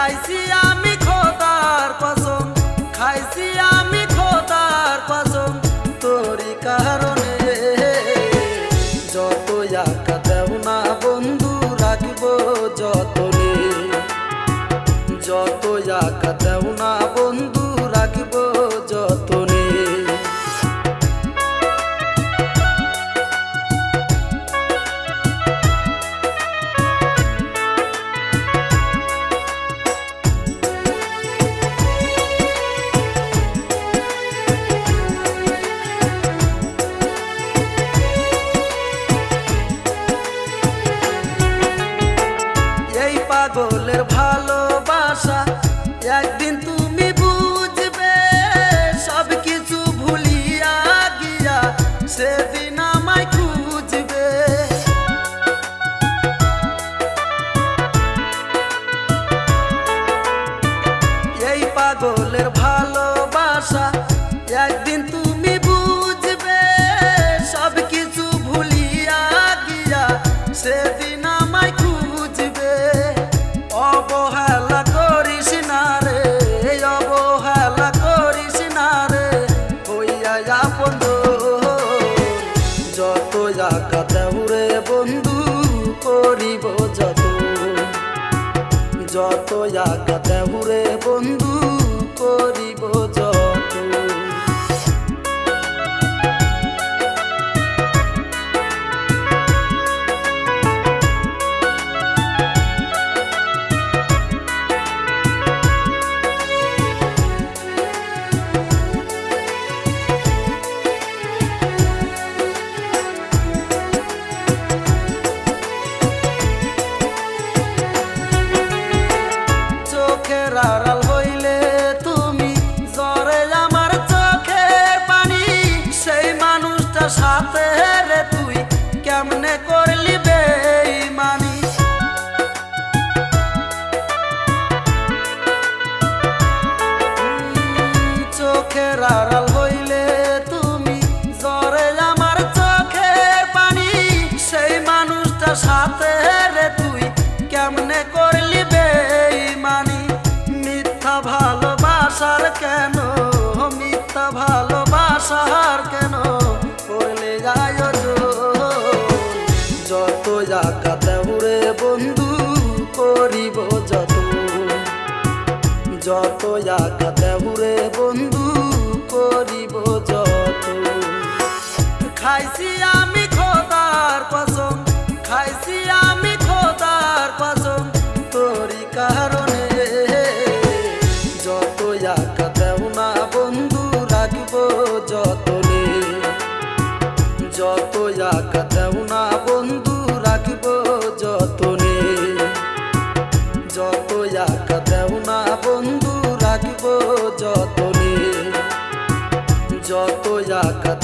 খাইছি আমি খোদার কসম, খাইছি আমি খোদার কসম যত একা দেও বন্ধু, রাখব যতনে। যত একা দেও না পাগলের ভালোবাসা, একদিন তুমি বুঝবে, সব কিছু ভুলিয়া গিয়া সেদিন আমায় খুঁজবে। এই পাগলের ভালোবাসা জাকা দেউরে বন্ধু করিব যত। যত জাগা দেউরে বন্ধু করিব যত। রে তুই কেমনে করলি বেইমানি মিথ্যা ভালোবাসার কেন? মিথ্যা ভালোবাসার কেন? করলে যায় যত জাকা দেউরে বন্ধু করিব যত। যত একা দেহুরে বন্ধু করিব যত। খাইছি আমি খোদার কসম। খাইছি আমি খোদার কসম তোরই কারণে। যত একা দেও না বন্ধু, রাখব যতনে। যত একা দেও না বন্ধু, রাখব যতনে। যত একা দেও না বন্ধু, রাখব যতনে। যত একা